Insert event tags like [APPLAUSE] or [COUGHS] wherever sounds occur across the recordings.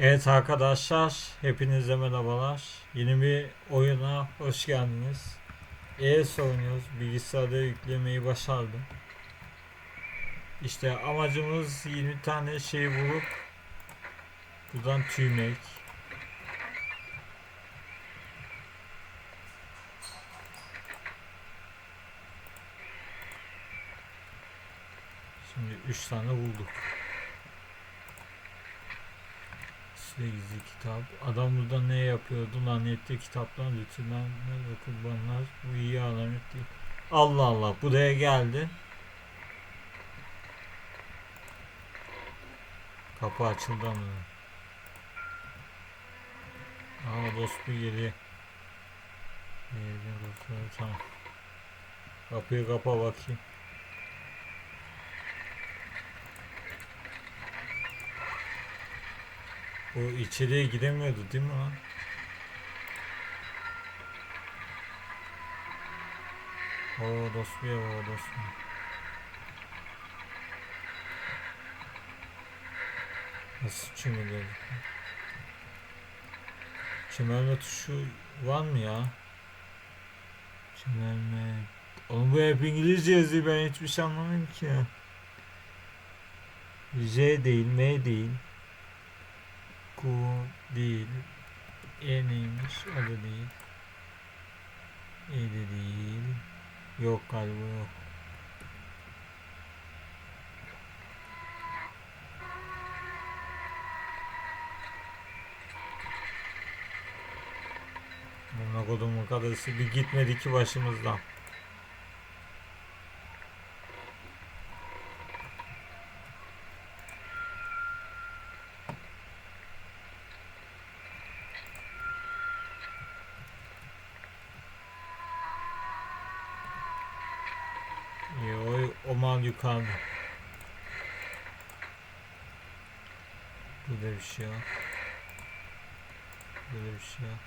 Evet arkadaşlar, hepinize merhabalar. Yeni bir oyuna hoş geldiniz. ES oynuyoruz. Bilgisayarda yüklemeyi başardım. İşte amacımız 20 tane şey bulup buradan tüymek. Şimdi 3 tane bulduk. Size gizli kitap. Adam burada ne yapıyordu? Lanetli kitaplar, lütfülenler ve kurbanlar. Bu iyi alamet değil. Allah Allah buraya geldi. Kapı açıldı ama. Aa dost bir geliyor. Tamam. Kapıyı kapa bakayım. O içeriye giremiyordu değil mi lan? Oo dostum ya o dostum. Nasıl çömeliyor? Çömelme tuşu var mı ya? Çömelme. Oğlum bu hep İngilizce yazıyor ben hiçbir şey anlamadım ki ya. J değil, M değil. Ku değil. E neymiş? O da değil. E de değil. Yok galiba yok. Buna kodumun kadarısı bir gitmedi ki başımızdan. İyi mal yukarıda. Burada bir şey yok. Burada bir şey yok.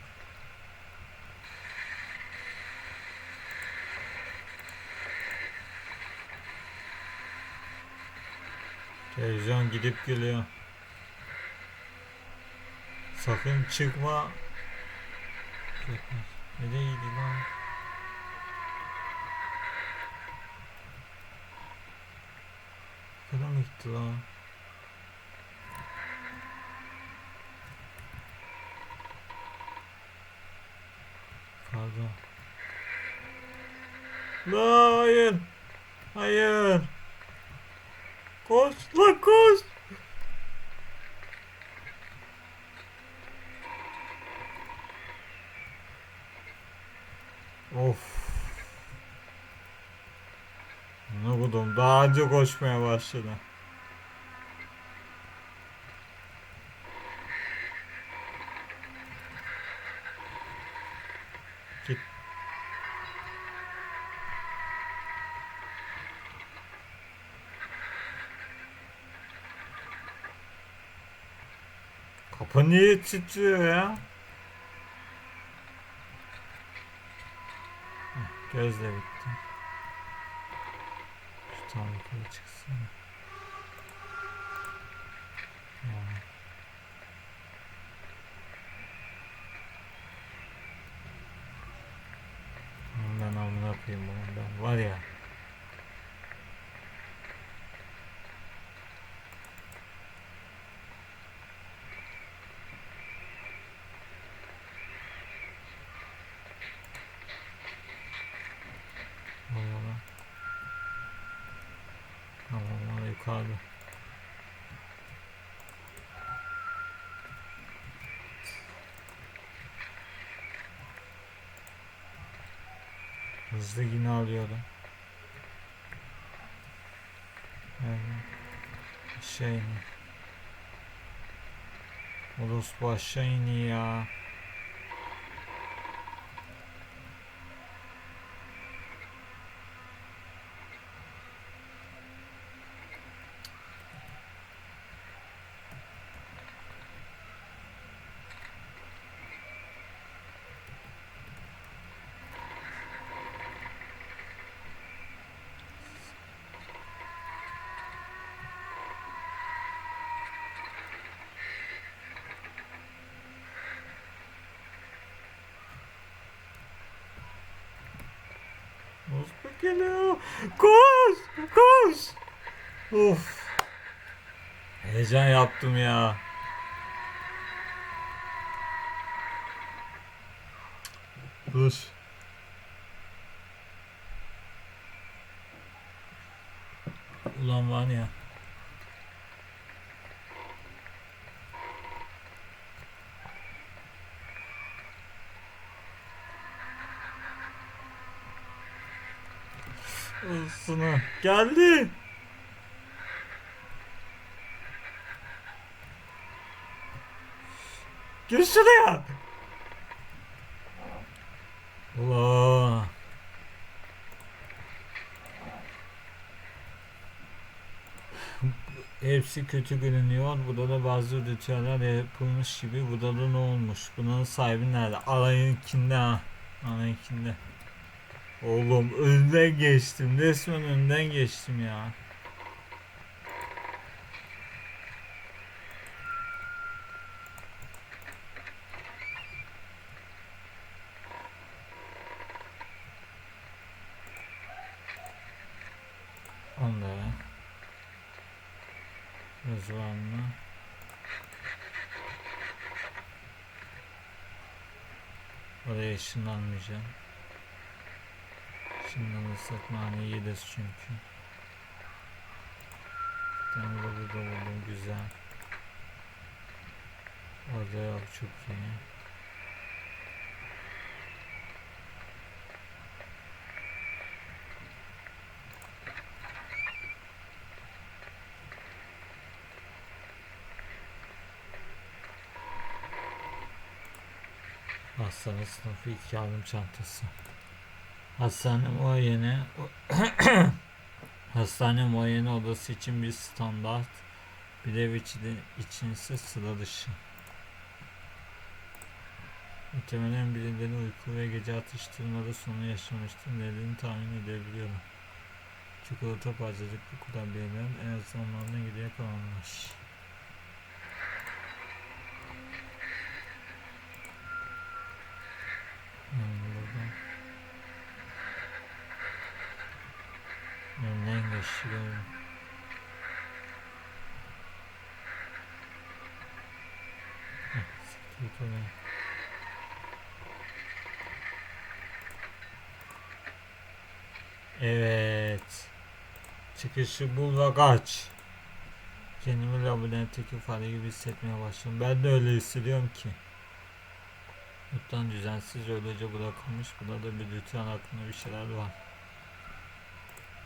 Televizyon gidip geliyor. Sakın çıkma. Nereye gidiyor lan? Kadar mı gitti lan? Pardon. La hayır. Hayır. Koş la koş. Of. Ne buldum? Daha önce koşmaya başladı. Kapı niye titriyor ya? Gözle. Ya. Ben amına koyayım bunu ben var ya. Vay Allah. Yukarıda. Hızlı yine alıyorum. Evet. Şey mi? Orospu aşağı iniyor ya. Orospu geliyor. Koş. Koş. Of. Heyecan yaptım ya. Dur. Ulan var ya. Isına. Geldi. Gir şuraya. Ulan. Hepsi kötü görünüyor. Burada da bazı ritüeller yapılmış gibi. Burada da ne olmuş? Bunun sahibi nerede? Alayınkinde ha. Alayınkinde. Oğlum önden geçtim. Resmen önden geçtim ya. Onlara. Rızvanlı. Oraya ışınlanmayacağım. Işınlanırsak nane yeriz çünkü. Ben burada da buldum güzel. Orada yok çok iyi. Hastane sınıfı iki yardım çantası. Hastane muayene [COUGHS] Hastane muayene odası için bir standart bir ev için, ise sıra dışı. Muhtemelen birileri uyku ve gece atıştırmada sonu yaşamıştır. Nedenini tahmin edebiliyorum. Çikolata parçacıklı kurabiyeler en az onlardan geriye. Oraya. Evet. Çıkışı bul ve kaç. Kendimi labirentteki fare gibi hissetmeye başladım. Ben de öyle hissediyorum ki. Yurttan düzensiz öylece bırakılmış. Burada bir ritüel hakkında bir şeyler var.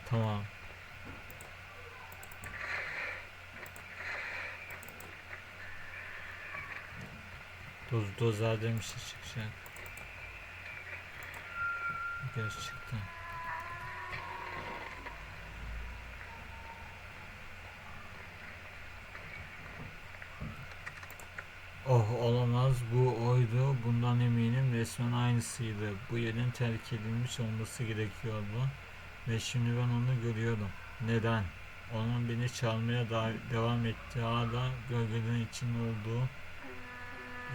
Tamam. Doz dozerden bir şey çıkacak. Göz çıktı. Oh olamaz. Bu oydu. Bundan eminim. Resmen aynısıydı. Bu yerin terk edilmiş olması gerekiyordu. Ve şimdi ben onu görüyorum neden? Onun beni çalmaya devam ettiği hala gölgelerin içinde olduğu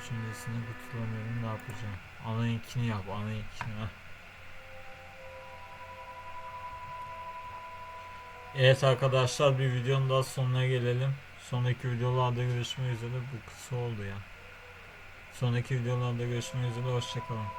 düşüncesine kurtulamıyorum ne yapacağım anayınkini yap anayınkini heh. Evet arkadaşlar bir videonun daha sonuna gelelim. Sonraki videolarda görüşmek üzere. Bu kısa oldu ya. Sonraki videolarda görüşmek üzere. Hoşçakalın.